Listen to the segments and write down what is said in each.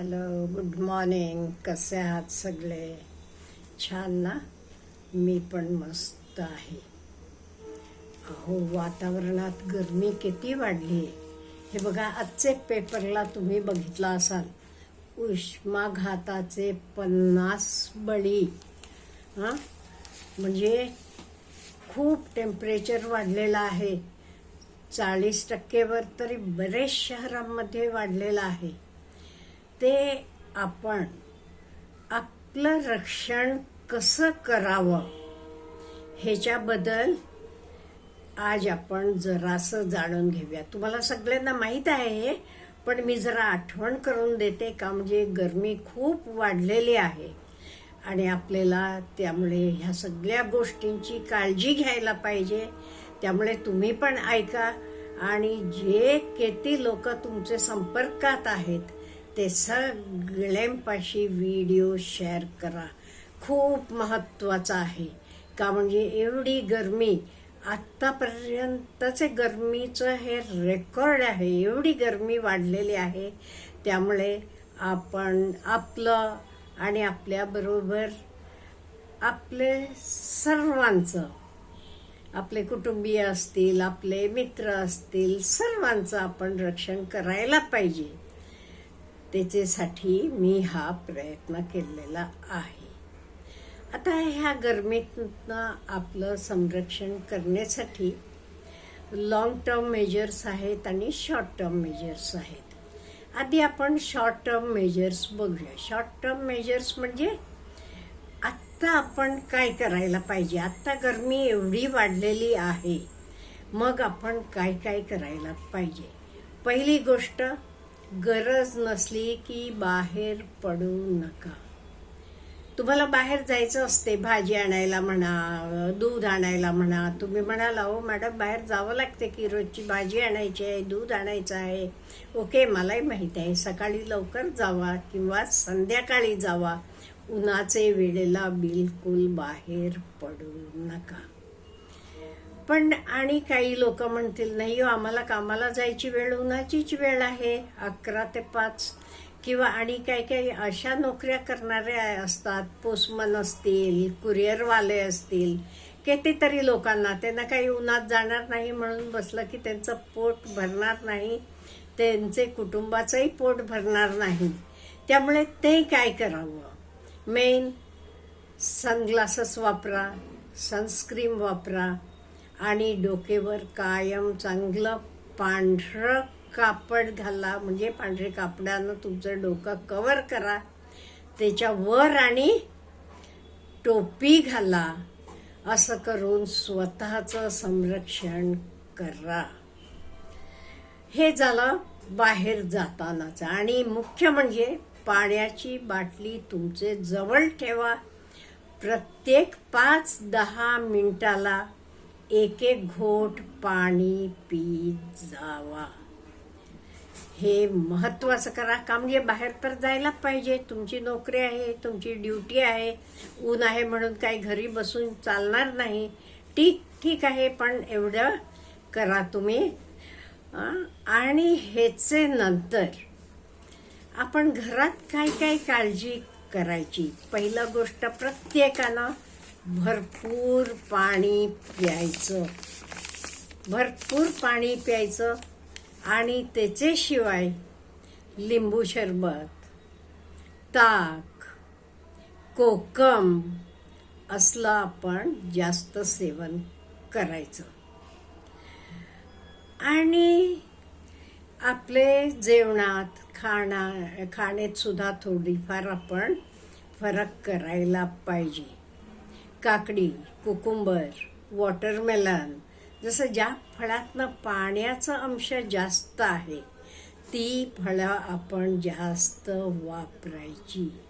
Hello good morning कसे आहात सगळे? छान ना? मी पण मस्त आहे. अहो वातावरणात गरमी किती वाढली. आहे हे बघा आजचे पेपरला तुम्ही बघितला असाल. उष्माघाताचे पन्नास बळी. हां? म्हणजे खूप टेम्परेचर वाढलेलं आहे. चाळीस टक्केवर तरी बरेच शहरांमध्ये वाढलेलं आहे. ते आपण आपलं रक्षण कसं करावं ह्याच्याबद्दल आज आपण जरासं जाणून घेऊया. तुम्हाला सगळ्यांना माहीत आहे हे पण मी जरा आठवण करून देते का? म्हणजे गरमी खूप वाढलेली आहे आणि आपल्याला त्यामुळे ह्या सगळ्या गोष्टींची काळजी घ्यायला पाहिजे. त्यामुळे तुम्ही पण ऐका आणि जे किती लोक तुमचे संपर्कात आहेत ते सगळ्यांपाशी व्हिडिओ शेअर करा. खूप महत्त्वाचं आहे. का म्हणजे एवढी गरमी आत्तापर्यंतचे गरमीचं हे रेकॉर्ड आहे. एवढी गरमी वाढलेली आहे. त्यामुळे आपण आपलं आणि आपल्याबरोबर आपले सर्वांचं आपले कुटुंबीय असतील आपले मित्र असतील सर्वांचं आपण रक्षण करायला पाहिजे. त्याच्यासाठी मी हा प्रयत्न केलेला आहे. आता ह्या गरमीतनं आपलं संरक्षण करण्यासाठी लॉंग टर्म मेजर्स आहेत आणि शॉर्ट टर्म मेजर्स आहेत. आधी आपण शॉर्ट टर्म मेजर्स बघूया. शॉर्ट टर्म मेजर्स म्हणजे आत्ता आपण काय करायला पाहिजे? आत्ता गरमी एवढी वाढलेली आहे. मग आपण काय काय करायला पाहिजे? पहिली गोष्ट गरज नसली की बाहेर पडू नका. तुम्हाला बाहेर जायचं असते भाजी आणायला म्हणा दूध आणायला म्हणा. तुम्ही म्हणाला हो मॅडम बाहेर जावं लागते की रोजची भाजी आणायची आहे दूध आणायचं आहे. ओके मलाही माहीत आहे. सकाळी लवकर जावा किंवा संध्याकाळी जावा. उन्हाचे वेळेला बिलकुल बाहेर पडू नका. पण आणि काही लोक म्हणतील नाही हो आम्हाला कामाला जायची वेळ उन्हाचीच वेळ आहे अकरा ते पाच. किंवा आणि काही काही अशा नोकऱ्या करणाऱ्या असतात पोस्टमन असतील कुरिअरवाले असतील कितीतरी लोकांना. त्यांना काही उन्हात जाणार नाही म्हणून बसलं की त्यांचं पोट भरणार नाही त्यांचे कुटुंबाचंही पोट भरणार नाही. त्यामुळे ते काय करावं? मेन सनग्लासेस वापरा सनस्क्रीम वापरा आणि डोकेवर कायम चांगलं पांढरं कापड घाला. म्हणजे पांढरे कापडानं तुमचं डोकं कवर करा. त्याच्यावर आणि टोपी घाला. असं करून स्वतःचं संरक्षण करा. हे झालं बाहेर जातानाचं. आणि मुख्य म्हणजे पाण्याची बाटली तुमचे जवळ ठेवा. प्रत्येक पाच दहा मिनिटाला एक एक घोट पाणी पीत जावा. हे महत्वाचं करा. का म्हणजे बाहेर तर जायला पाहिजे. तुमची नोकरी आहे तुमची ड्युटी आहे ऊन आहे म्हणून काही घरी बसून चालणार नाही. ठीक ठीक आहे पण एवढं करा तुम्ही. आणि ह्याचे नंतर आपण घरात काय काय काळजी करायची. पहिलं गोष्ट प्रत्येकानं भरपूर पाणी प्यायचं. भरपूर पाणी प्यायचं आणि त्याच्याशिवाय लिंबू सरबत ताक कोकम असलं आपण जास्त सेवन करायचं. आणि आपले जेवणात खाणा खाण्यातसुद्धा थोडीफार आपण फरक करायला पाहिजे. काकडी कुकुंबर वॉटरमेलन जसं ज्या फळातनं पाण्याचा अंश जास्त आहे ती फळं आपण जास्त वापरायची.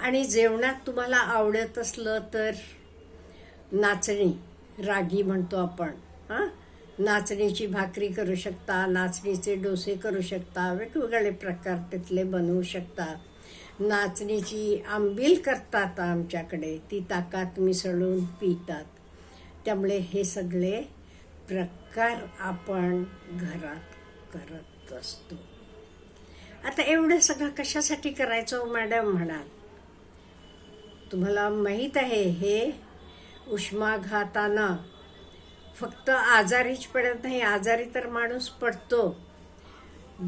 आणि जेवणात तुम्हाला आवडत असलं तर नाचणी रागी म्हणतो आपण हां? नाचणीची भाकरी करू शकता नाचणीचे डोसे करू शकता वेगवेगळे प्रकार तिथले बनवू शकता. नाचणीची आंबील करतात आमच्याकडे ती ताकात मिसळून पितात. त्यामुळे हे सगळे प्रकार आपण घरात करत असतो. आता एवढं सगळं कशासाठी करायचं मॅडम म्हणाल? तुम्हाला माहीत आहे हे उष्माघातानं फक्त आजारीच पडत नाही आजारी तर माणूस पडतो.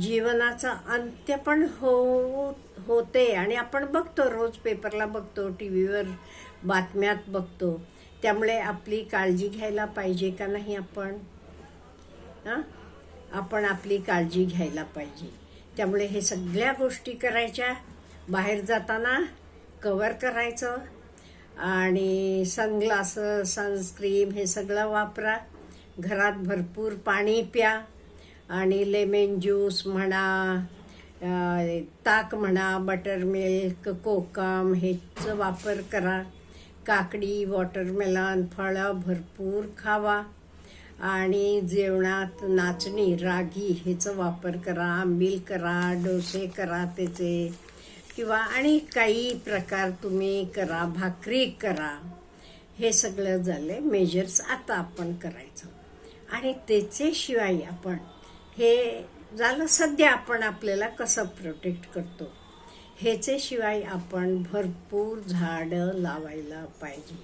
जीवनाचा अंत्य पण हो होते आणि आपण बघतो रोज पेपरला बघतो टी व्हीवर बातम्यात बघतो. त्यामुळे आपली काळजी घ्यायला पाहिजे का नाही आपण? हां? आपण आपली काळजी घ्यायला पाहिजे. त्यामुळे हे सगळ्या गोष्टी करायच्या. बाहेर जाताना कवर करायचं. आणि सनग्लास सनस्क्रीम हे सगळं वापरा. घरात भरपूर पाणी प्या आणि लेमन ज्यूस म्हणा ताक म्हणा बटरमिल्क कोकम ह्याचं वापर करा. काकडी वॉटरमेलन फळं भरपूर खावा. आणि जेवणात नाचणी रागी ह्याचं वापर करा. आंबील करा डोसे करा त्याचे. किंवा आणि काही प्रकार तुम्ही करा भाकरी करा हे सगळं झाले. मेजर्स आता आपण करायचं. आणि त्याच्याशिवाय आपण हे झालं सध्या आपण आपल्याला कसं प्रोटेक्ट करतो? ह्याच्याशिवाय आपण भरपूर झाडं लावायला पाहिजे.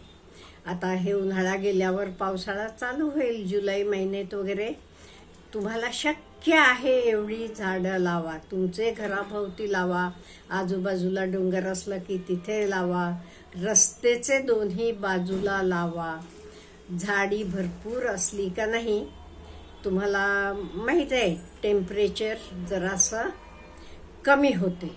आता हे उन्हाळा गेल्यावर पावसाळा चालू होईल जुलै महिन्यात वगैरे. तुम्हाला शक्य आहे एवढी झाडं लावा. तुमचे घराभोवती लावा. आजूबाजूला डोंगर असलं की तिथे लावा. रस्तेचे दोन्ही बाजूला लावा. झाडी भरपूर असली का नाही तुम्हाला माहीत आहे टेम्परेचर जरासं कमी होते.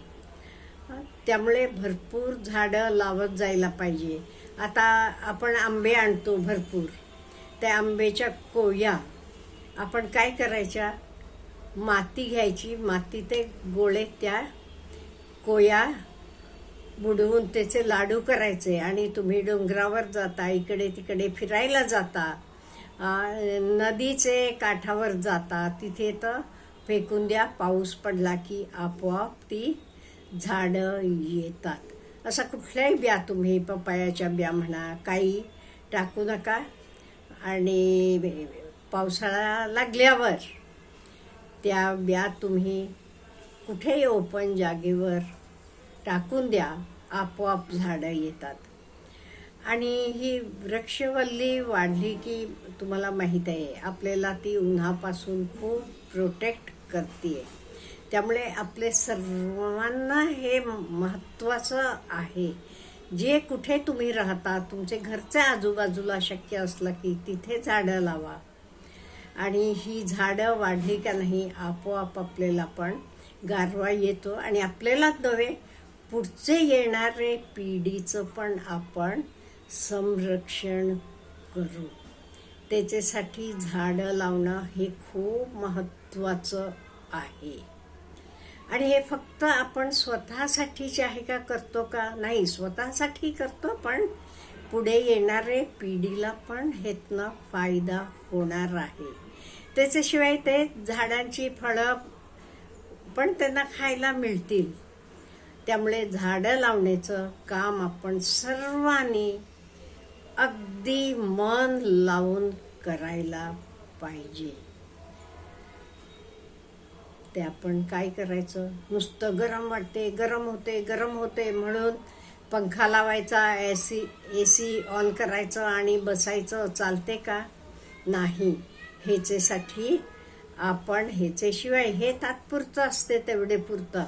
त्यामुळे भरपूर झाडं लावत जायला पाहिजे. आता आपण आंबे आणतो भरपूर. त्या आंब्याच्या कोया आपण काय करायच्या? माती घ्यायची. माती ते गोळे त्या कोया बुडवून त्याचे लाडू करायचे. आणि तुम्ही डोंगरावर जाता इकडे तिकडे फिरायला जाता नदीचे काठावर जाता. तिथे तर फेकून द्या पाऊस पडला की आपोआप ती झाडं येतात. असा कुठल्याही ब्या तुम्ही पपायाच्या ब्या म्हणा काही टाकू नका. आणि पावसाळा लागल्यावर त्या ब्या तुम्ही कुठेही ओपन जागेवर टाकून द्या आपोआप झाडं येतात. आणि ही वृक्षवल्ली वाढली की तुम्हाला माहीत आहे आपल्याला ती उन्हापासून खूप प्रोटेक्ट करते त्यामुळे आपले सर्वांना हे महत्त्वाचं आहे. जे कुठे तुम्ही राहता तुमचे घरच्या आजूबाजूला शक्य असलं की तिथे झाडं लावा. आणि ही झाडं वाढली का नाही आपोआप आपल्याला पण गारवा येतो. आणि आपल्यालाच नव्हे पुढचे येणारे पिढीचं पण आपण संरक्षण करू. त्याच्यासाठी झाडं लावणं हे खूप महत्त्वाचं आहे. आणि हे फक्त आपण स्वतःसाठीचे आहे का करतो का? नाही स्वतःसाठी करतो पण पुढे येणारे पिढीला पण ह्यातनं फायदा होणार आहे. त्याच्याशिवाय ते झाडांची फळं पण त्यांना खायला मिळतील. त्यामुळे झाडं लावण्याचं काम आपण सर्वांनी अगदी मन लावून करायला पाहिजे. ते आपण काय करायचं? नुसतं गरम वाटते गरम होते गरम होते म्हणून पंखा लावायचा A C A C on करायचं आणि बसायचं चालते का? नाही. ह्याच्यासाठी आपण ह्याच्याशिवाय हे तात्पुरतं असते तेवढे पुरतं.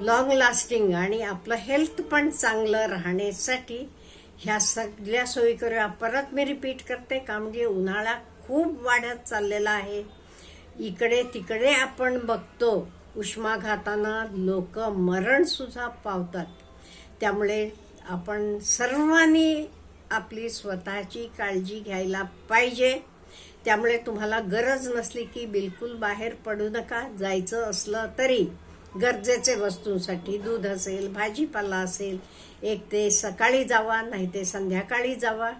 लॉंग लास्टिंग आणि आपलं हेल्थ पण चांगलं राहण्यासाठी ह्या सगळ्या सोयी करूया परत मी रिपीट करते का म्हणजे उन्हाळा खूप वाढत चाललेला आहे. इकडे तिकडे आपण बघतो उष्माघातानं लोक मरणसुद्धा पावतात. त्यामुळे आपण सर्वांनी आपली स्वतःची काळजी घ्यायला पाहिजे. त्यामुळे तुम्हाला गरज नसली की बिलकुल बाहेर पडू नका जायचं असलं तरी गरजेचे वस्तूंसाठी दूध असेल भाजीपाला असेल एक ते सकाळी जावा नाही ते संध्याकाळी जावा.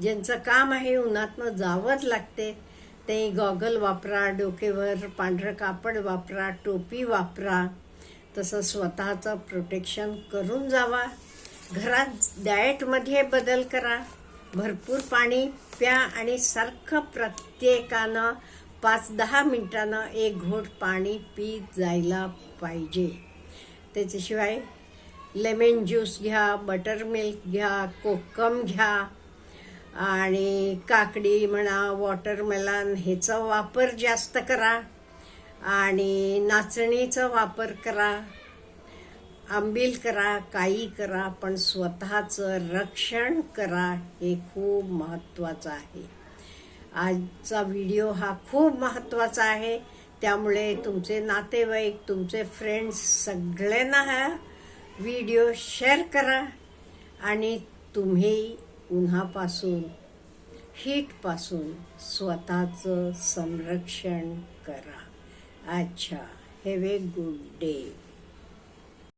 ज्यांचं काम आहे उन्हातनं जावंच लागते ते गॉगल वापरा डोकेवर पांढरं कापड वापरा टोपी वापरा. तसं स्वतःचं प्रोटेक्शन करून जावा. घरात डाएटमध्ये बदल करा. भरपूर पाणी प्या आणि सारखं प्रत्येकानं पाच दहा मिनटानं एक घोट पाणी पीत जायला पाहिजे. त्याच्याशिवाय लेमन ज्यूस घ्या बटर मिल्क घ्या कोकम घ्या आणि काकडी म्हणा वॉटरमेलन ह्याचा वापर जास्त करा आणि नाचणीचा वापर करा. आंबील करा काही करा पण स्वतःचं रक्षण करा हे खूप महत्त्वाचं आहे. आजचा व्हिडिओ हा खूप महत्त्वाचा आहे. त्यामुळे तुमचे नातेवाईक तुमचे फ्रेंड्स सगळ्यांना हा व्हिडिओ शेअर करा आणि तुम्ही उन्हापासून हीटपासून स्वतःचं संरक्षण करा. अच्छा हॅव ए गुड डे